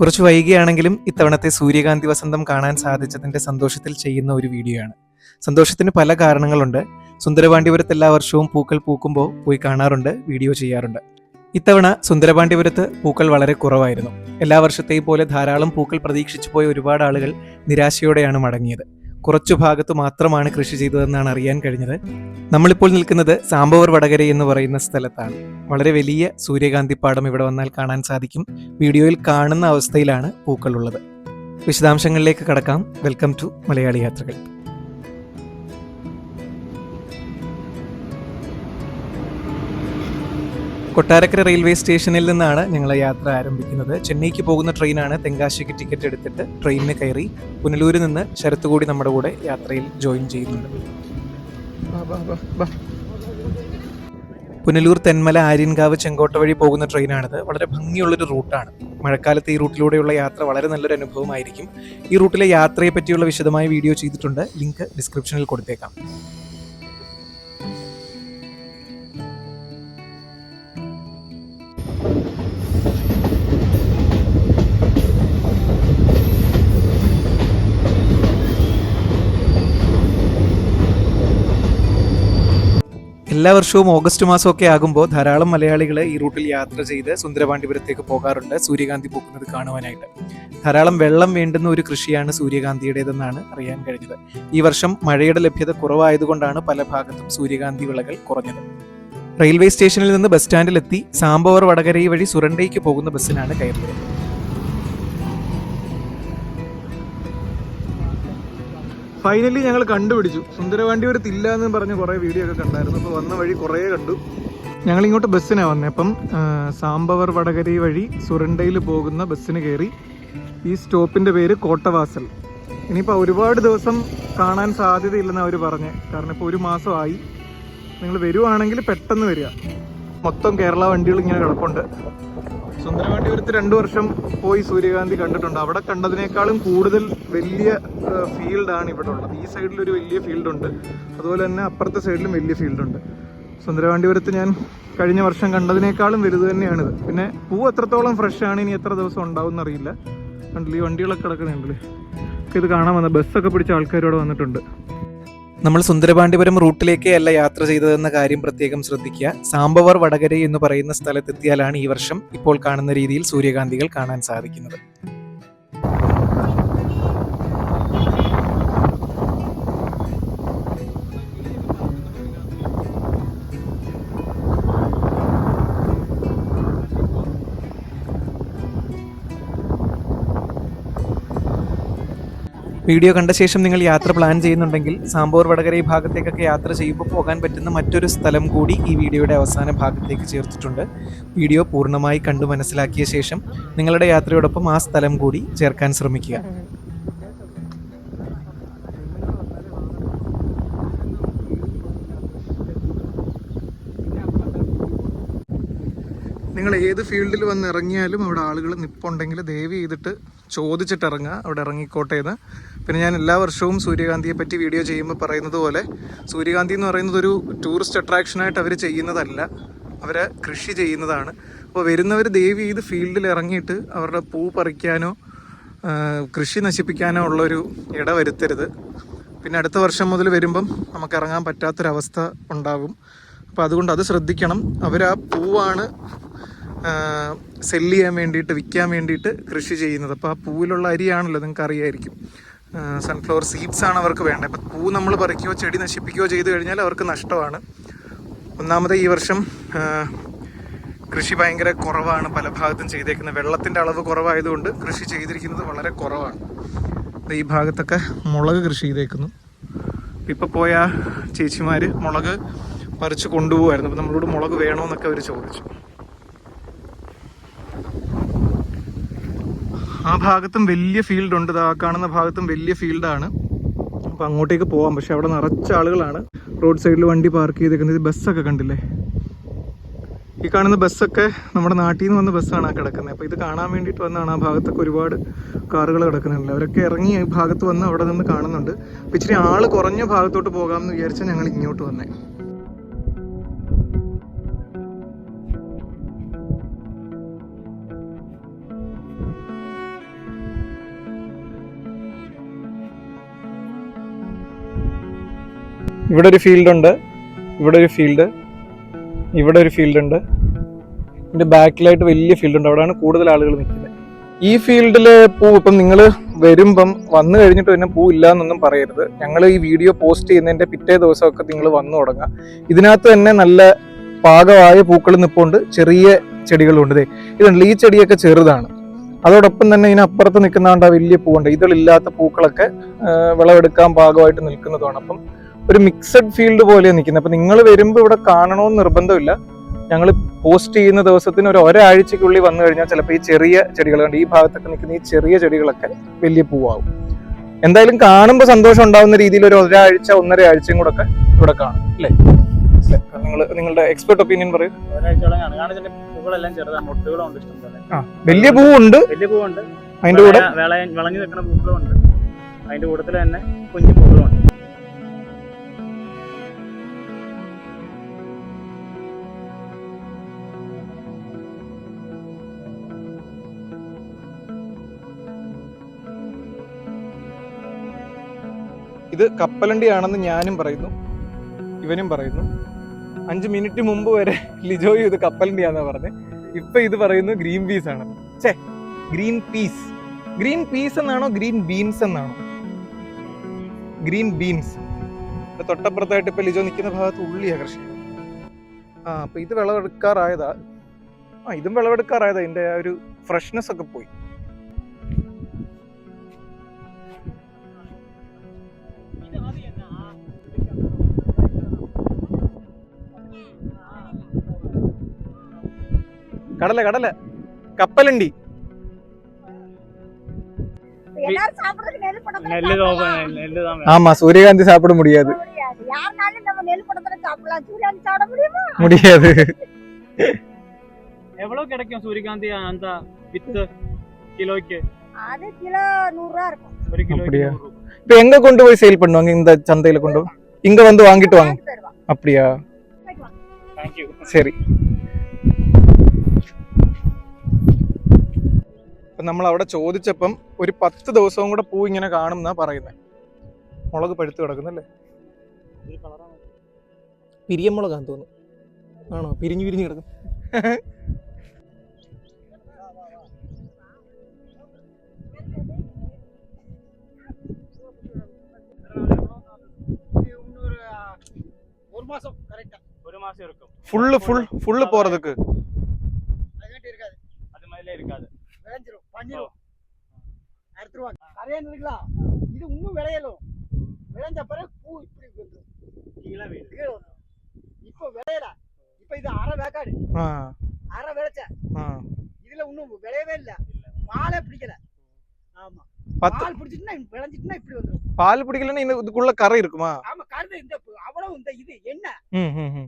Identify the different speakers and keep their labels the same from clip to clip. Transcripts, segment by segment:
Speaker 1: കുറച്ച് വൈകിയാണെങ്കിലും ഇത്തവണത്തെ സൂര്യകാന്തി വസന്തം കാണാൻ സാധിച്ചതിന്റെ സന്തോഷത്തിൽ ചെയ്യുന്ന ഒരു വീഡിയോ ആണ്. സന്തോഷത്തിന് പല കാരണങ്ങളുണ്ട്. സുന്ദരപാണ്ഡിപുരത്ത് എല്ലാ വർഷവും പൂക്കൾ പൂക്കുമ്പോൾ പോയി കാണാറുണ്ട് വീഡിയോ ചെയ്യാറുണ്ട്. ഇത്തവണ സുന്ദരപാണ്ഡിപുരത്ത് പൂക്കൾ വളരെ കുറവായിരുന്നു. എല്ലാ വർഷത്തെയും പോലെ ധാരാളം പൂക്കൾ പ്രതീക്ഷിച്ചു പോയ ഒരുപാട് ആളുകൾ നിരാശയോടെയാണ് മടങ്ങിയത്. കുറച്ചു ഭാഗത്ത് മാത്രമാണ് കൃഷി ചെയ്തതെന്നാണ് അറിയാൻ കഴിഞ്ഞത്. നമ്മളിപ്പോൾ നിൽക്കുന്നത് സാമ്പവർ വടകര എന്ന് പറയുന്ന സ്ഥലത്താണ്. വളരെ വലിയ സൂര്യകാന്തി പാടം ഇവിടെ വന്നാൽ കാണാൻ സാധിക്കും. വീഡിയോയിൽ കാണുന്ന അവസ്ഥയിലാണ് പൂക്കളുള്ളത്. വിശദാംശങ്ങളിലേക്ക് കടക്കാം. വെൽക്കം ടു മലയാളി യാത്രകൾ. കൊട്ടാരക്കര റെയിൽവേ സ്റ്റേഷനിൽ നിന്നാണ് ഞങ്ങൾ യാത്ര ആരംഭിക്കുന്നത്. ചെന്നൈക്ക് പോകുന്ന ട്രെയിനാണ് തെങ്കാശിക്ക് ടിക്കറ്റ് എടുത്തിട്ട് ട്രെയിനിന് കയറി പുനലൂരിൽ നിന്ന് ശരത്ത് കൂടി നമ്മുടെ കൂടെ യാത്രയിൽ ജോയിൻ ചെയ്യുന്നുണ്ട്. പുനലൂർ തെന്മല ആര്യൻകാവ് ചെങ്കോട്ട വഴി പോകുന്ന ട്രെയിനാണിത്. വളരെ ഭംഗിയുള്ളൊരു റൂട്ടാണ്. മഴക്കാലത്ത് ഈ റൂട്ടിലൂടെയുള്ള യാത്ര വളരെ നല്ലൊരു അനുഭവമായിരിക്കും. ഈ റൂട്ടിലെ യാത്രയെ പറ്റിയുള്ള വിശദമായ വീഡിയോ ചെയ്തിട്ടുണ്ട്. ലിങ്ക് ഡിസ്ക്രിപ്ഷനിൽ കൊടുത്തേക്കാം. എല്ലാ വർഷവും ഓഗസ്റ്റ് മാസമൊക്കെ ആകുമ്പോൾ ധാരാളം മലയാളികൾ ഈ റൂട്ടിൽ യാത്ര ചെയ്ത് സുന്ദരപാണ്ഡിപുരത്തേക്ക് പോകാറുണ്ട്. സൂര്യകാന്തി പൂക്കുന്നത് കാണുവാനായിട്ട്. ധാരാളം വെള്ളം വേണ്ടുന്ന ഒരു കൃഷിയാണ് സൂര്യകാന്തിയുടേതെന്നാണ് അറിയാൻ കഴിഞ്ഞത്. ഈ വർഷം മഴയുടെ ലഭ്യത കുറവായതുകൊണ്ടാണ് പല ഭാഗത്തും സൂര്യകാന്തി വിളകൾ കുറഞ്ഞത്. റെയിൽവേ സ്റ്റേഷനിൽ നിന്ന് ബസ് സ്റ്റാൻഡിലെത്തി സാമ്പവർ വടകരൈ വഴി സുരണ്ടയ്ക്ക് പോകുന്ന ബസ്സിനാണ് കയറിയത് ഫൈനലി ഞങ്ങൾ കണ്ടുപിടിച്ചു. സുന്ദരവാണ്ടിപുരത്ത് ഇല്ല എന്ന് പറഞ്ഞ് കുറേ വീഡിയോ ഒക്കെ കണ്ടായിരുന്നു. അപ്പോൾ വന്ന വഴി കുറേ കണ്ടു. ഞങ്ങൾ ഇങ്ങോട്ട് ബസ്സിനാണ് വന്നത് അപ്പം സാമ്പവർ വടകരി വഴി സുരണ്ടയിൽ പോകുന്ന ബസ്സിന് കയറി. ഈ സ്റ്റോപ്പിന്റെ പേര് കോട്ടവാസൽ. ഇനിയിപ്പോൾ ഒരുപാട് ദിവസം കാണാൻ സാധ്യതയില്ലെന്ന് അവർ പറഞ്ഞ്. കാരണം ഇപ്പോൾ ഒരു മാസമായി. നിങ്ങൾ വരുവാണെങ്കിൽ പെട്ടെന്ന് വരിക. മൊത്തം കേരള വണ്ടികൾ ഇങ്ങനെ കിടപ്പുണ്ട്. സുന്ദരവാണ്ടിപുരത്ത് രണ്ടു വർഷം പോയി സൂര്യകാന്തി കണ്ടിട്ടുണ്ട്. അവിടെ കണ്ടതിനേക്കാളും കൂടുതൽ വലിയ ഫീൽഡാണ് ഇവിടെ ഉള്ളത്. ഈ സൈഡിൽ ഒരു വലിയ ഫീൽഡ് ഉണ്ട്. അതുപോലെ തന്നെ അപ്പുറത്തെ സൈഡിലും വലിയ ഫീൽഡ് ഉണ്ട്. സുന്ദരവാണ്ടിപുരത്ത് ഞാൻ കഴിഞ്ഞ വർഷം കണ്ടതിനേക്കാളും വലുത് തന്നെയാണിത്. പിന്നെ പൂ എത്രത്തോളം ഫ്രഷ് ആണ് ഇനി എത്ര ദിവസം ഉണ്ടാവും എന്നറിയില്ല കണ്ടില്ലേ ഈ വണ്ടികളൊക്കെ കിടക്കുന്നുണ്ടല്ലേ ഇത് കാണാൻ വന്ന ബസ്സൊക്കെ പിടിച്ച ആൾക്കാരോട് വന്നിട്ടുണ്ട്. നമ്മൾ സുന്ദരപാണ്ഡിപുരം റൂട്ടിലേക്കേ അല്ല യാത്ര ചെയ്തതെന്ന കാര്യം പ്രത്യേകം ശ്രദ്ധിക്കുക. സാംബവർ വടകര എന്ന് പറയുന്ന സ്ഥലത്തെത്തിയാലാണ് ഈ വർഷം ഇപ്പോൾ കാണുന്ന രീതിയിൽ സൂര്യകാന്തികൾ കാണാൻ സാധിക്കുന്നത്. വീഡിയോ കണ്ട ശേഷം നിങ്ങൾ യാത്ര പ്ലാൻ ചെയ്യുന്നുണ്ടെങ്കിൽ സാമ്പോർ വടകര ഈ ഭാഗത്തേക്കൊക്കെ യാത്ര ചെയ്യുമ്പോൾ പോകാൻ പറ്റുന്ന മറ്റൊരു സ്ഥലം കൂടി ഈ വീഡിയോയുടെ അവസാന ഭാഗത്തേക്ക് ചേർത്തിട്ടുണ്ട്. വീഡിയോ പൂർണമായി കണ്ടു മനസ്സിലാക്കിയ ശേഷം നിങ്ങളുടെ യാത്രയോടൊപ്പം ആ സ്ഥലം കൂടി ചേർക്കാൻ ശ്രമിക്കുക. നിങ്ങൾ ഏത് ഫീൽഡിൽ വന്ന് ഇറങ്ങിയാലും അവിടെ ആളുകൾ നിപ്പുണ്ടെങ്കിൽ ദയവ് ചെയ്തിട്ട് ചോദിച്ചിട്ട് ഇറങ്ങുക അവിടെ ഇറങ്ങിക്കോട്ടെ എന്ന് പിന്നെ ഞാൻ എല്ലാ വർഷവും സൂര്യകാന്തിയെ പറ്റി വീഡിയോ ചെയ്യുമ്പോൾ പറയുന്നത് പോലെ സൂര്യകാന്തി എന്ന് പറയുന്നത് ഒരു ടൂറിസ്റ്റ് അട്രാക്ഷനായിട്ട് അവർ ചെയ്യുന്നതല്ല. അവർ കൃഷി ചെയ്യുന്നതാണ്. അപ്പോൾ വരുന്നവർ ദേവി ഇത് ഫീൽഡിൽ ഇറങ്ങിയിട്ട് അവരുടെ പൂ പറിക്കാനോ കൃഷി നശിപ്പിക്കാനോ ഉള്ളൊരു ഇട വരുത്തരുത്. പിന്നെ അടുത്ത വർഷം മുതൽ വരുമ്പം നമുക്ക് ഇറങ്ങാൻ പറ്റാത്തൊരവസ്ഥ ഉണ്ടാകും. അപ്പോൾ അതുകൊണ്ട് അത് ശ്രദ്ധിക്കണം. അവർ ആ പൂവാണ് സെല്ല് ചെയ്യാൻ വേണ്ടിയിട്ട് വിൽക്കാൻ വേണ്ടിയിട്ട് കൃഷി ചെയ്യുന്നത്. അപ്പോൾ ആ പൂവിലുള്ള അരിയാണല്ലോ നിങ്ങൾക്ക് അറിയായിരിക്കും. സൺഫ്ലവർ സീഡ്സ് ആണ് അവർക്ക് വേണ്ടത്. അപ്പം പൂ നമ്മൾ പറിക്കുകയോ ചെടി നശിപ്പിക്കുകയോ ചെയ്തു കഴിഞ്ഞാൽ അവർക്ക് നഷ്ടമാണ്. ഒന്നാമത് ഈ വർഷം കൃഷി ഭയങ്കര കുറവാണ്. പല ഭാഗത്തും ചെയ്തേക്കുന്നത് വെള്ളത്തിന്റെ അളവ് കുറവായതുകൊണ്ട് കൃഷി ചെയ്തിരിക്കുന്നത് വളരെ കുറവാണ്. ഈ ഭാഗത്തൊക്കെ മുളക് കൃഷി ചെയ്തേക്കുന്നു. ഇപ്പം പോയ ചേച്ചിമാർ മുളക് പറിച്ച് കൊണ്ടുപോകുമായിരുന്നു അപ്പം നമ്മളോട് മുളക് വേണമെന്നൊക്കെ അവർ ചോദിച്ചു. ആ ഭാഗത്തും വലിയ ഫീൽഡ് ഉണ്ട്. ആ കാണുന്ന ഭാഗത്തും വലിയ ഫീൽഡാണ് അപ്പം അങ്ങോട്ടേക്ക് പോവാം. പക്ഷെ അവിടെ നിറച്ച ആളുകളാണ്. റോഡ് സൈഡിൽ വണ്ടി പാർക്ക് ചെയ്തേക്കുന്നത് ബസ്സൊക്കെ കണ്ടില്ലേ? ഈ കാണുന്ന ബസ്സൊക്കെ നമ്മുടെ നാട്ടിൽ നിന്ന് വന്ന ബസ്സാണ് ആ കിടക്കുന്നത്. അപ്പോൾ ഇത് കാണാൻ വേണ്ടിയിട്ട് വന്നാണ് ആ ഭാഗത്തൊക്കെ ഒരുപാട് കാറുകൾ കിടക്കുന്നുണ്ട്. അവരൊക്കെ ഇറങ്ങി ഈ ഭാഗത്ത് വന്ന് അവിടെ നിന്ന് കാണുന്നുണ്ട്. അപ്പോൾ ഇച്ചിരി ആൾ കുറഞ്ഞ ഭാഗത്തോട്ട് പോകാമെന്ന് വിചാരിച്ചാൽ ഞങ്ങൾ ഇങ്ങോട്ട് വന്നേ. ഇവിടെ ഒരു ഫീൽഡ് ഉണ്ട്. ഇവിടെ ഒരു ഫീൽഡ് ഇവിടെ ഒരു ഫീൽഡ് ഉണ്ട്. ഇതിന്റെ ബാക്കിലായിട്ട് വലിയ ഫീൽഡ് ഉണ്ട്. അവിടെയാണ് കൂടുതൽ ആളുകൾ നിൽക്കുന്നത്. ഈ ഫീൽഡിലെ പൂ ഇപ്പം നിങ്ങൾ വരുമ്പം വന്നു കഴിഞ്ഞിട്ട് പിന്നെ പൂ ഇല്ല എന്നൊന്നും പറയരുത്. ഞങ്ങൾ ഈ വീഡിയോ പോസ്റ്റ് ചെയ്യുന്നതിന്റെ പിറ്റേ ദിവസമൊക്കെ നിങ്ങൾ വന്നു തുടങ്ങാം. ഇതിനകത്ത് തന്നെ നല്ല പാകമായ പൂക്കൾ നിൽപ്പുണ്ട് ചെറിയ ചെടികളുണ്ട് ഇതുണ്ടല്ലോ ഈ ചെടിയൊക്കെ ചെറുതാണ്. അതോടൊപ്പം തന്നെ ഇതിനപ്പുറത്ത് നിൽക്കുന്നതാണ്ട് ആ വലിയ പൂവുണ്ട്. ഇതിലില്ലാത്ത പൂക്കളൊക്കെ വിളവെടുക്കാൻ പാകമായിട്ട് നിൽക്കുന്നതാണ്. അപ്പം ഒരു മിക്സഡ് ഫീൽഡ് പോലെ നിൽക്കുന്നത്. അപ്പം നിങ്ങൾ വരുമ്പോൾ ഇവിടെ കാണണമെന്ന് നിർബന്ധമില്ല. ഞങ്ങൾ പോസ്റ്റ് ചെയ്യുന്ന ദിവസത്തിന് ഒരു ഒരാഴ്ചക്കുള്ളിൽ വന്നു കഴിഞ്ഞാൽ ചിലപ്പോൾ ഈ ചെറിയ ചെടികൾ കണ്ട് ഈ ഭാഗത്തൊക്കെ നിൽക്കുന്ന ഈ ചെറിയ ചെടികളൊക്കെ വലിയ പൂവാകും. എന്തായാലും കാണുമ്പോൾ സന്തോഷം ഉണ്ടാവുന്ന രീതിയിൽ ഒരു ഒരാഴ്ച ഒന്നര ആഴ്ചയും കൂടെ ഒക്കെ ഇവിടെ കാണും അല്ലേ? നിങ്ങൾ നിങ്ങളുടെ എക്സ്പെർട്ട് ഒപ്പീനിയൻ പറയൂ. വലിയ പൂവുണ്ട്.
Speaker 2: വലിയ പൂവുണ്ട്.
Speaker 1: അതിന്റെ കൂടെ
Speaker 2: വിളഞ്ഞു നിൽക്കുന്ന പൂക്കളും ഉണ്ട് അതിന്റെ കൂട്ടത്തിൽ തന്നെ കുഞ്ഞു പൂക്കളും
Speaker 1: ഇത് കപ്പലണ്ടിയാണെന്ന് ഞാനും പറയുന്നു. ഇവനും പറയുന്നു. അഞ്ച് മിനിറ്റ് മുമ്പ് വരെ ലിജോയും ഇത് കപ്പലണ്ടിയാന്നാ പറഞ്ഞത് ഇപ്പൊ ഇത് പറയുന്നു ഗ്രീൻ പീസ് ആണ്. ചേ ഗ്രീൻ പീസ്. ഗ്രീൻ പീസ് എന്നാണോ ഗ്രീൻ ബീൻസ് എന്നാണോ? Green beans. തൊട്ടപ്പുറത്തായിട്ട് ഇപ്പൊ ലിജോ നിൽക്കുന്ന ഭാഗത്ത് ഉള്ളിയാ കൃഷി. ആ അപ്പൊ ഇത് വിളവെടുക്കാറായതാ. ആ ഇതും വിളവെടുക്കാറായതാ. ഇതിന്റെ ആ ഒരു ഫ്രഷ്നെസ് ഒക്കെ പോയി. கடலை கடலை. கப்பலண்டி. ஆமா சூரியகாந்தி சாப்பிட முடியாது.
Speaker 3: முடியாது.
Speaker 2: எவ்வளவு கிடைக்கும் சூரியகாந்தி அந்த வித்து கிலோக்கு?
Speaker 3: அது கிலோ நூறுரூவா இருக்கும்.
Speaker 1: அப்படியா? இப்போ எங்க கொண்டு போய் சேல் பண்ணுவாங்க? இந்த சந்தையில கொண்டு இங்க வந்து வாங்கிட்டு வாங்க. அப்படியா? சரி. നമ്മൾ അവിടെ ചോദിച്ചപ്പം ഒരു പത്ത് ദിവസവും കൂടെ പൂ ഇങ്ങനെ കാണും എന്നാ പറയുന്നത് മുളക് പഴുത്ത് കിടക്കുന്നല്ലേ? പിരിയമുളകാന്ന് തോന്നുന്നു. ആണോ? പിരിഞ്ഞു പിരിഞ്ഞു കിടക്കും ഫുള്ള് ഫുൾ ഫുള്ള്
Speaker 4: போறதுக்கு
Speaker 2: அது மாதிரிலே இருக்காது
Speaker 4: விளைஞ்சிரும் பண்ணிரும். அறுத்துருவாங்க. நிறைய இருக்கலாம் இது இன்னும் விளையலும். விளைஞ்ச பிறகு பூ இப்படி.
Speaker 2: கீழே
Speaker 4: கீழே வந்துரும். இப்போ விளையல. இப்போ இது அரை வேக்காடு. அரை விளைச்ச. இதுல இன்னும் விளையவே இல்ல. பாலே பிடிக்கல. ஆமா. பால் பிடிச்சிட்டுனா விளைஞ்சிட்டுனா இப்படி வந்துரும்.
Speaker 1: பால் பிடிக்கலன்னா இந்த இதுக்குள்ள கரை இருக்குமா?
Speaker 4: ஆமா கருது இந்த அவ்வளவு இந்த இது என்ன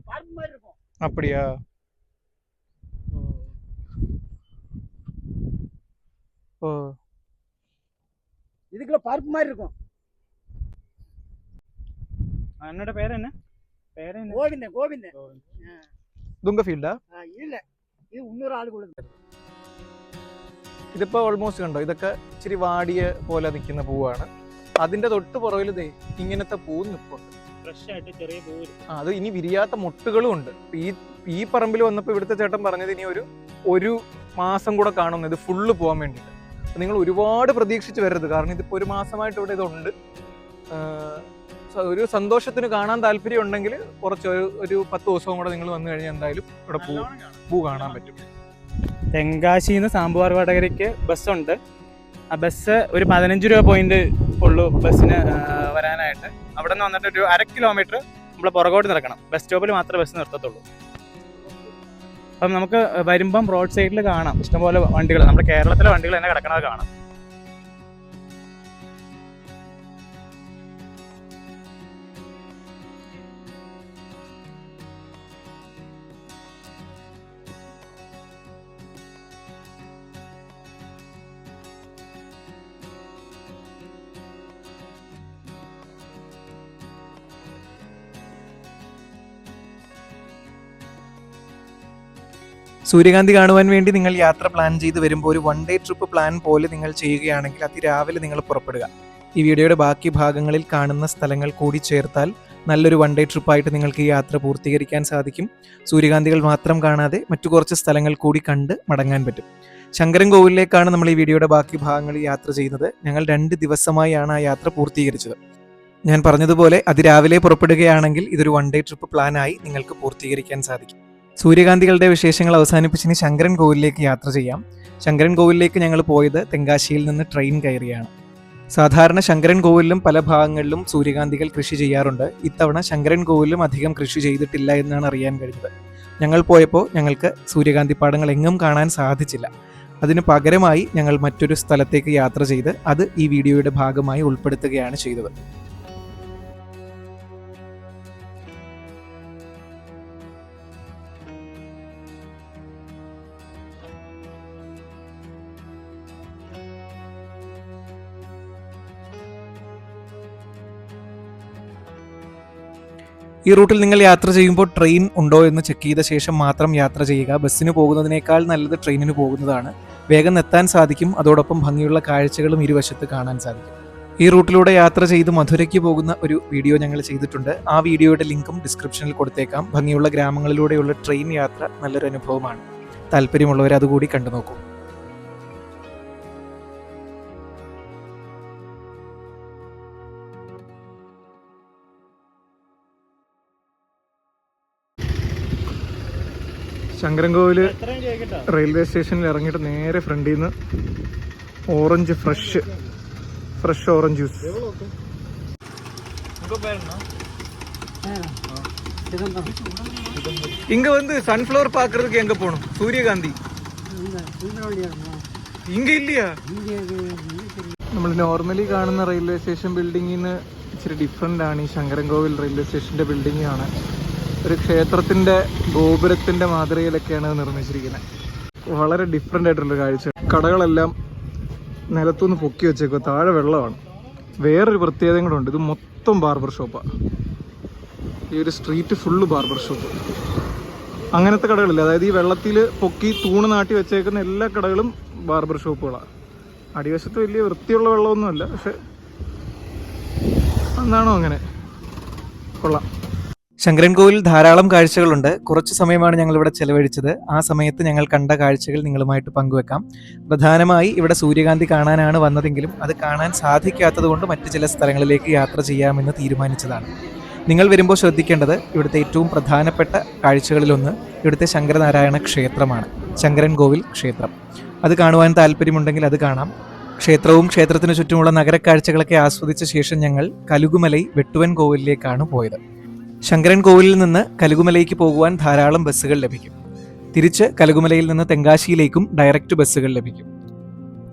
Speaker 4: பருப்பு மாதிரி இருக்கும்.
Speaker 1: அப்படியா? ஓ.
Speaker 4: இதுக்குள்ள பருப்பு மாதிரி இருக்கும்.
Speaker 2: என்னோட பேர் என்ன?
Speaker 4: பேர் என்ன? கோவிந்தன்
Speaker 1: கோவிந்தன். துங்க
Speaker 4: ஃபீல்டா இல்ல. ഇത് മുന്നൂറ് ആളുകളുണ്ട്
Speaker 1: ഇതിപ്പോ ഓൾമോസ്റ്റ് കണ്ടോ? ഇതൊക്കെ ഇച്ചിരി വാടിയ പോലെ നിൽക്കുന്ന പൂവാണ്. അതിന്റെ തൊട്ട് പുറകിൽ ഇങ്ങനത്തെ പൂ നിൽപ്പുണ്ട് അത് ഇനി വിരിയാത്ത മുട്ടുകളും ഉണ്ട്. ഈ ഈ പറമ്പിൽ വന്നപ്പോൾ ഇവിടുത്തെ ചേട്ടൻ പറഞ്ഞത് ഇനി ഒരു ഒരു മാസം കൂടെ കാണുന്നു ഇത് ഫുള്ള് പോവാൻ വേണ്ടിട്ട് നിങ്ങൾ ഒരുപാട് പ്രതീക്ഷിച്ച് വരരുത്. കാരണം ഇതിപ്പോൾ ഒരു മാസമായിട്ട് ഇവിടെ ഇതുണ്ട്. ഒരു സന്തോഷത്തിന് കാണാൻ താല്പര്യം ഉണ്ടെങ്കിൽ കുറച്ച് ഒരു ഒരു പത്ത് ദിവസവും കൂടെ നിങ്ങൾ വന്നു കഴിഞ്ഞാൽ എന്തായാലും ഇവിടെ പൂ പൂ കാണാൻ പറ്റും.
Speaker 2: തെങ്കാശിയിൽ നിന്ന് സാമ്പുവാർ വടകരയ്ക്ക് ബസ്സുണ്ട്. ആ ബസ് ഒരു പതിനഞ്ച് രൂപ പോയിന്റ് ഉള്ളൂ ബസ്സിന് വരാനായിട്ട്. അവിടെ നിന്ന് വന്നിട്ട് ഒരു അര കിലോമീറ്റർ നമ്മൾ പുറകോട്ട് നിൽക്കണം ബസ് സ്റ്റോപ്പിൽ മാത്രമേ ബസ് നിർത്തത്തുള്ളൂ. അപ്പം നമുക്ക് വരുമ്പം റോഡ് സൈഡിൽ കാണാം. ഇഷ്ടംപോലെ വണ്ടികൾ നമ്മുടെ കേരളത്തിലെ വണ്ടികൾ തന്നെ കിടക്കണത് കാണാം.
Speaker 1: സൂര്യകാന്തി കാണുവാൻ വേണ്ടി നിങ്ങൾ യാത്ര പ്ലാൻ ചെയ്ത് വരുമ്പോൾ ഒരു വൺ ഡേ ട്രിപ്പ് പ്ലാൻ പോലെ നിങ്ങൾ ചെയ്യുകയാണെങ്കിൽ അതിരാവിലെ നിങ്ങൾ പുറപ്പെടുക. ഈ വീഡിയോയുടെ ബാക്കി ഭാഗങ്ങളിൽ കാണുന്ന സ്ഥലങ്ങൾ കൂടി ചേർത്താൽ നല്ലൊരു വൺ ഡേ ട്രിപ്പായിട്ട് നിങ്ങൾക്ക് ഈ യാത്ര പൂർത്തീകരിക്കാൻ സാധിക്കും. സൂര്യകാന്തികൾ മാത്രം കാണാതെ മറ്റു കുറച്ച് സ്ഥലങ്ങൾ കൂടി കണ്ട് മടങ്ങാൻ പറ്റും. ശങ്കരൻ കോവിലിലേക്കാണ് നമ്മൾ ഈ വീഡിയോയുടെ ബാക്കി ഭാഗങ്ങളിൽ യാത്ര ചെയ്യുന്നത്. ഞങ്ങൾ രണ്ട് ദിവസമായാണ് ആ യാത്ര പൂർത്തീകരിച്ചത്. ഞാൻ പറഞ്ഞതുപോലെ അതിരാവിലെ പുറപ്പെടുകയാണെങ്കിൽ ഇതൊരു വൺ ഡേ ട്രിപ്പ് പ്ലാനായി നിങ്ങൾക്ക് പൂർത്തീകരിക്കാൻ സാധിക്കും. സൂര്യകാന്തികളുടെ വിശേഷങ്ങൾ അവസാനിപ്പിച്ചിന് ശങ്കരൻ കോവിലിലേക്ക് യാത്ര ചെയ്യാം. ശങ്കരൻ കോവിലിലേക്ക് ഞങ്ങൾ പോയത് തെങ്കാശിയിൽ നിന്ന് ട്രെയിൻ കയറിയാണ്. സാധാരണ ശങ്കരൻ കോവിലിലും പല ഭാഗങ്ങളിലും സൂര്യകാന്തികൾ കൃഷി ചെയ്യാറുണ്ട്. ഇത്തവണ ശങ്കരൻ കോവിലും അധികം കൃഷി ചെയ്തിട്ടില്ല എന്നാണ് അറിയാൻ കഴിഞ്ഞത്. ഞങ്ങൾ പോയപ്പോൾ ഞങ്ങൾക്ക് സൂര്യകാന്തി പാടങ്ങൾ എങ്ങും കാണാൻ സാധിച്ചില്ല. അതിന് പകരമായി ഞങ്ങൾ മറ്റൊരു സ്ഥലത്തേക്ക് യാത്ര ചെയ്ത് അത് ഈ വീഡിയോയുടെ ഭാഗമായി ഉൾപ്പെടുത്തുകയാണ് ചെയ്തത്. ഈ റൂട്ടിൽ നിങ്ങൾ യാത്ര ചെയ്യുമ്പോൾ ട്രെയിൻ ഉണ്ടോ എന്ന് ചെക്ക് ചെയ്ത ശേഷം മാത്രം യാത്ര ചെയ്യുക. ബസ്സിന് പോകുന്നതിനേക്കാൾ നല്ലത് ട്രെയിനിന് പോകുന്നതാണ്. വേഗം എത്താൻ സാധിക്കും. അതോടൊപ്പം ഭംഗിയുള്ള കാഴ്ചകളും ഇരുവശത്ത് കാണാൻ സാധിക്കും. ഈ റൂട്ടിലൂടെ യാത്ര ചെയ്ത് മധുരയ്ക്ക് പോകുന്ന ഒരു വീഡിയോ ഞങ്ങൾ ചെയ്തിട്ടുണ്ട്. ആ വീഡിയോയുടെ ലിങ്കും ഡിസ്ക്രിപ്ഷനിൽ കൊടുത്തേക്കാം. ഭംഗിയുള്ള ഗ്രാമങ്ങളിലൂടെയുള്ള ട്രെയിൻ യാത്ര നല്ലൊരു അനുഭവമാണ്. താല്പര്യമുള്ളവർ അതുകൂടി കണ്ടു നോക്കൂ ശങ്കരൻകോവില്
Speaker 2: എത്രയും ചോദിക്കട്ടോ
Speaker 1: റെയിൽവേ സ്റ്റേഷനിൽ ഇറങ്ങിയിട്ട് നേരെ ഫ്രണ്ടിൽ നിന്ന് orange fresh fresh orange juice இங்க வந்து சன்ஃப்ளவர் பாக்குறதுக்கு எங்க போகணும் சூரியகாந்தி ഇങ്ക ഇല്ലയാ നമ്മൾ നോർമലി കാണുന്ന റെയിൽവേ സ്റ്റേഷൻ ബിൽഡിങ്ങിൽ നിന്ന് ഇച്ചിരി ഡിഫറെൻ്റ് ആണ് ഈ ശങ്കരൻകോവിൽ റെയിൽവേ സ്റ്റേഷൻ്റെ ബിൽഡിംഗ് ആണ് ഒരു ക്ഷേത്രത്തിന്റെ ഗോപുരത്തിന്റെ മാതൃകയിലൊക്കെയാണ് നിർമ്മിച്ചിരിക്കുന്നത്. വളരെ ഡിഫറെന്റ് ആയിട്ടുള്ള കാഴ്ച. കടകളെല്ലാം നിലത്തുനിന്ന് പൊക്കി വെച്ചേക്കുക താഴെ വെള്ളമാണ്. വേറൊരു പ്രത്യേകതയും കൂടെ ഉണ്ട്. ഇത് മൊത്തം ബാർബർ ഷോപ്പാണ് ഈ ഒരു സ്ട്രീറ്റ് ഫുള്ള് ബാർബർ ഷോപ്പ് അങ്ങനത്തെ കടകളില്ല. അതായത് ഈ വെള്ളത്തിൽ പൊക്കി തൂണ് നാട്ടി വെച്ചേക്കുന്ന എല്ലാ കടകളും ബാർബർ ഷോപ്പുകളാണ് അടിവശത്ത് വലിയ വൃത്തിയുള്ള വെള്ളമൊന്നുമല്ല. പക്ഷെ എന്നാണോ അങ്ങനെ? കൊള്ളാം. ശങ്കരൻകോവിൽ ധാരാളം കാഴ്ചകളുണ്ട്. കുറച്ച് സമയമാണ് ഞങ്ങൾ ഇവിടെ ചെലവഴിച്ചത്. ആ സമയത്ത് ഞങ്ങൾ കണ്ട കാഴ്ചകൾ നിങ്ങളുമായിട്ട് പങ്കുവെക്കാം. പ്രധാനമായി ഇവിടെ സൂര്യകാന്തി കാണാനാണ് വന്നതെങ്കിലും അത് കാണാൻ സാധിക്കാത്തതുകൊണ്ട് മറ്റു ചില സ്ഥലങ്ങളിലേക്ക് യാത്ര ചെയ്യാമെന്ന് തീരുമാനിച്ചതാണ്. നിങ്ങൾ വരുമ്പോൾ ശ്രദ്ധിക്കേണ്ടത് ഇവിടുത്തെ ഏറ്റവും പ്രധാനപ്പെട്ട കാഴ്ചകളിലൊന്ന് ഇവിടുത്തെ ശങ്കരനാരായണ ക്ഷേത്രമാണ്. ശങ്കരൻ കോവിൽ ക്ഷേത്രം. അത് കാണുവാൻ താല്പര്യമുണ്ടെങ്കിൽ അത് കാണാം. ക്ഷേത്രവും ക്ഷേത്രത്തിന് ചുറ്റുമുള്ള നഗരക്കാഴ്ചകളൊക്കെ ആസ്വദിച്ച ശേഷം ഞങ്ങൾ കലുകുമലൈ വെട്ടുവൻ കോവിലിലേക്കാണ് പോയത്. ശങ്കരൻ കോവിലിൽ നിന്ന് കലുകുമലയ്ക്ക് പോകുവാൻ ധാരാളം ബസ്സുകൾ ലഭിക്കും. തിരിച്ച് കലുകുമലയിൽ നിന്ന് തെങ്കാശിയിലേക്കും ഡയറക്റ്റ് ബസ്സുകൾ ലഭിക്കും.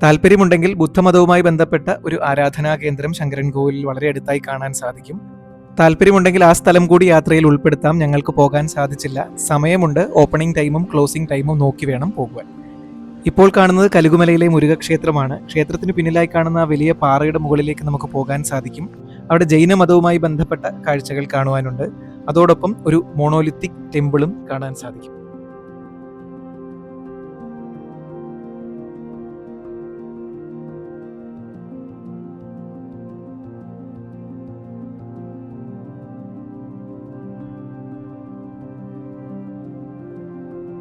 Speaker 1: താല്പര്യമുണ്ടെങ്കിൽ ബുദ്ധമതവുമായി ബന്ധപ്പെട്ട ഒരു ആരാധനാ കേന്ദ്രം ശങ്കരൻ കോവിലിൽ വളരെ അടുത്തായി കാണാൻ സാധിക്കും. താല്പര്യമുണ്ടെങ്കിൽ ആ സ്ഥലം കൂടി യാത്രയിൽ ഉൾപ്പെടുത്താം. ഞങ്ങൾക്ക് പോകാൻ സാധിച്ചില്ല. സമയമുണ്ട്. ഓപ്പണിംഗ് ടൈമും ക്ലോസിംഗ് ടൈമും നോക്കി വേണം പോകുവാൻ. ഇപ്പോൾ കാണുന്നത് കലുകുമലയിലെ മുരുകക്ഷേത്രമാണ്. ക്ഷേത്രത്തിന് പിന്നിലായി കാണുന്ന വലിയ പാറയുടെ മുകളിലേക്ക് നമുക്ക് പോകാൻ സാധിക്കും. അവിടെ ജൈനമതവുമായി ബന്ധപ്പെട്ട കാഴ്ചകൾ കാണുവാനുണ്ട്. അതോടൊപ്പം ഒരു മോണോലിത്തിക് ടെമ്പിളും കാണാൻ സാധിക്കും.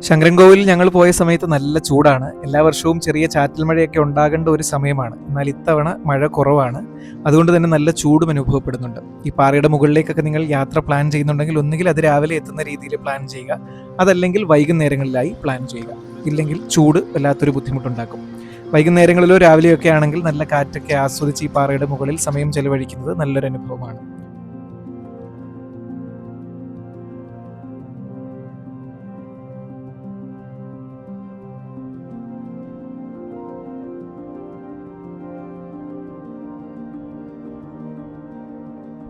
Speaker 1: ശങ്കരൻകോവിലിൽ ഞങ്ങൾ പോയ സമയത്ത് നല്ല ചൂടാണ്. എല്ലാ വർഷവും ചെറിയ ചാറ്റൽ മഴയൊക്കെ ഉണ്ടാകേണ്ട ഒരു സമയമാണ്. എന്നാൽ ഇത്തവണ മഴ കുറവാണ്. അതുകൊണ്ട് തന്നെ നല്ല ചൂടും അനുഭവപ്പെടുന്നുണ്ട്. ഈ പാറയുടെ മുകളിലേക്കൊക്കെ നിങ്ങൾ യാത്ര പ്ലാൻ ചെയ്യുന്നുണ്ടെങ്കിൽ ഒന്നുകിൽ അത് രാവിലെ എത്തുന്ന രീതിയിൽ പ്ലാൻ ചെയ്യുക. അതല്ലെങ്കിൽ വൈകുന്നേരങ്ങളിലായി പ്ലാൻ ചെയ്യുക. ഇല്ലെങ്കിൽ ചൂട് വല്ലാത്തൊരു ബുദ്ധിമുട്ടുണ്ടാക്കും. വൈകുന്നേരങ്ങളിലോ രാവിലെയൊക്കെ ആണെങ്കിൽ നല്ല കാറ്റൊക്കെ ആസ്വദിച്ച് ഈ പാറയുടെ മുകളിൽ സമയം ചെലവഴിക്കുന്നത് നല്ലൊരു അനുഭവമാണ്.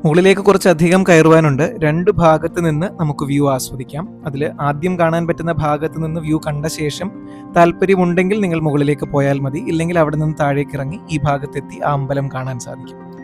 Speaker 1: മുകളിലേക്ക് കുറച്ചധികം കയറുവാനുണ്ട്. രണ്ട് ഭാഗത്ത് നിന്ന് നമുക്ക് വ്യൂ ആസ്വദിക്കാം. അതിൽ ആദ്യം കാണാൻ പറ്റുന്ന ഭാഗത്ത് നിന്ന് വ്യൂ കണ്ട ശേഷം താല്പര്യമുണ്ടെങ്കിൽ നിങ്ങൾ മുകളിലേക്ക് പോയാൽ മതി. ഇല്ലെങ്കിൽ അവിടെ നിന്ന് താഴേക്ക് ഇറങ്ങി ഈ ഭാഗത്തെത്തി ആ അമ്പലം കാണാൻ സാധിക്കും.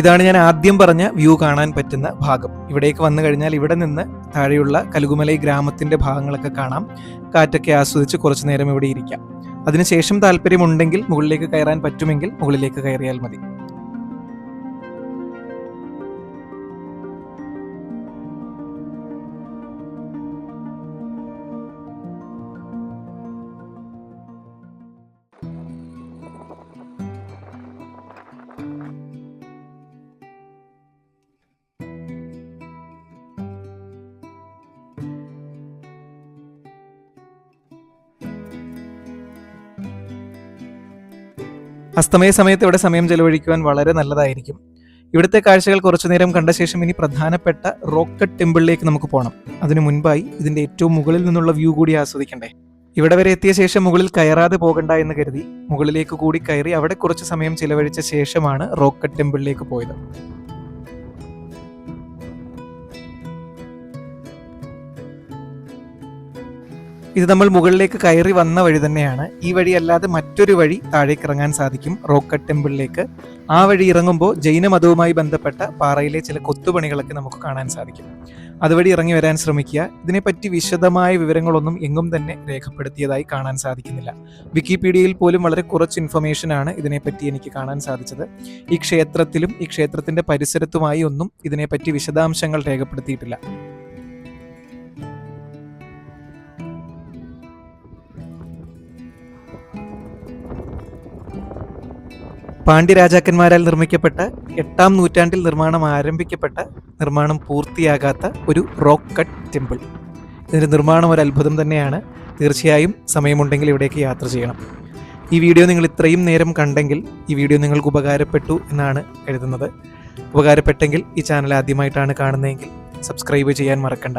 Speaker 1: ഇതാണ് ഞാൻ ആദ്യം പറഞ്ഞ വ്യൂ കാണാൻ പറ്റുന്ന ഭാഗം. ഇവിടേക്ക് വന്നു കഴിഞ്ഞാൽ ഇവിടെ നിന്ന് താഴെയുള്ള കലുകുമലൈ ഗ്രാമത്തിന്റെ ഭാഗങ്ങളൊക്കെ കാണാം. കാറ്റൊക്കെ ആസ്വദിച്ച് കുറച്ചു നേരം ഇവിടെ ഇരിക്കാം. അതിനുശേഷം താല്പര്യമുണ്ടെങ്കിൽ മുകളിലേക്ക് കയറാൻ പറ്റുമെങ്കിൽ മുകളിലേക്ക് കയറിയാൽ മതി. അസ്തമയ സമയത്ത് ഇവിടെ സമയം ചെലവഴിക്കുവാൻ വളരെ നല്ലതായിരിക്കും. ഇവിടുത്തെ കാഴ്ചകൾ കുറച്ചു നേരം കണ്ട ശേഷം ഇനി പ്രധാനപ്പെട്ട റോക്കറ്റ് ടെമ്പിളിലേക്ക് നമുക്ക് പോകണം അതിനു മുൻപായി ഇതിന്റെ ഏറ്റവും മുകളിൽ നിന്നുള്ള വ്യൂ കൂടി ആസ്വദിക്കണ്ടേ? ഇവിടെ വരെ എത്തിയ ശേഷം മുകളിൽ കയറാതെ പോകണ്ട എന്ന് കരുതി മുകളിലേക്ക് കൂടി കയറി അവിടെ കുറച്ച് സമയം ചിലവഴിച്ച ശേഷമാണ് റോക്കറ്റ് ടെമ്പിളിലേക്ക് പോയത്. ഇത് നമ്മൾ മുകളിലേക്ക് കയറി വന്ന വഴി തന്നെയാണ്. ഈ വഴി അല്ലാതെ മറ്റൊരു വഴി താഴേക്ക് ഇറങ്ങാൻ സാധിക്കും. റോക്കറ്റ് ടെമ്പിളിലേക്ക്. ആ വഴി ഇറങ്ങുമ്പോൾ ജൈനമതവുമായി ബന്ധപ്പെട്ട പാറയിലെ ചില കൊത്തുപണികളൊക്കെ നമുക്ക് കാണാൻ സാധിക്കും. അതുവഴി ഇറങ്ങി വരാൻ ശ്രമിക്കുക. ഇതിനെപ്പറ്റി വിശദമായ വിവരങ്ങളൊന്നും എങ്ങും തന്നെ രേഖപ്പെടുത്തിയതായി കാണാൻ സാധിക്കുന്നില്ല. വിക്കിപീഡിയയിൽ പോലും വളരെ കുറച്ച് ഇൻഫർമേഷൻ ആണ് ഇതിനെപ്പറ്റി എനിക്ക് കാണാൻ സാധിച്ചത്. ഈ ക്ഷേത്രത്തിലും ഈ ക്ഷേത്രത്തിന്റെ പരിസരത്തുമായി ഒന്നും ഇതിനെപ്പറ്റി വിശദാംശങ്ങൾ രേഖപ്പെടുത്തിയിട്ടില്ല. പാണ്ഡ്യ രാജാക്കന്മാരാൽ നിർമ്മിക്കപ്പെട്ട എട്ടാം നൂറ്റാണ്ടിൽ നിർമ്മാണം ആരംഭിക്കപ്പെട്ട നിർമ്മാണം പൂർത്തിയാകാത്ത ഒരു റോക്ക് കട്ട് ടെമ്പിൾ. ഇതിന്റെ നിർമ്മാണം ഒരു അത്ഭുതം തന്നെയാണ്. തീർച്ചയായും സമയമുണ്ടെങ്കിൽ ഇവിടേക്ക് യാത്ര ചെയ്യണം. ഈ വീഡിയോ നിങ്ങൾ ഇത്രയും നേരം കണ്ടെങ്കിൽ ഈ വീഡിയോ നിങ്ങൾക്ക് ഉപകാരപ്പെട്ടു എന്നാണ് കരുതുന്നത്. ഉപകാരപ്പെട്ടെങ്കിൽ ഈ ചാനൽ ആദ്യമായിട്ടാണ് കാണുന്നതെങ്കിൽ സബ്സ്ക്രൈബ് ചെയ്യാൻ മറക്കണ്ട.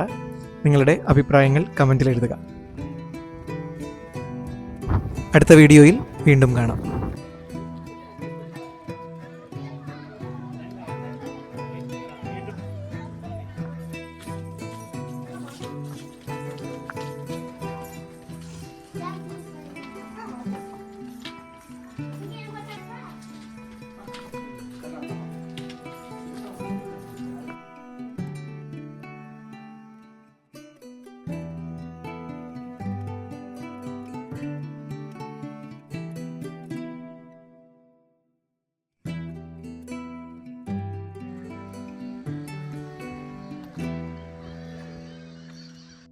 Speaker 1: നിങ്ങളുടെ അഭിപ്രായങ്ങൾ കമന്റിൽ എഴുതുക. അടുത്ത വീഡിയോയിൽ വീണ്ടും കാണാം.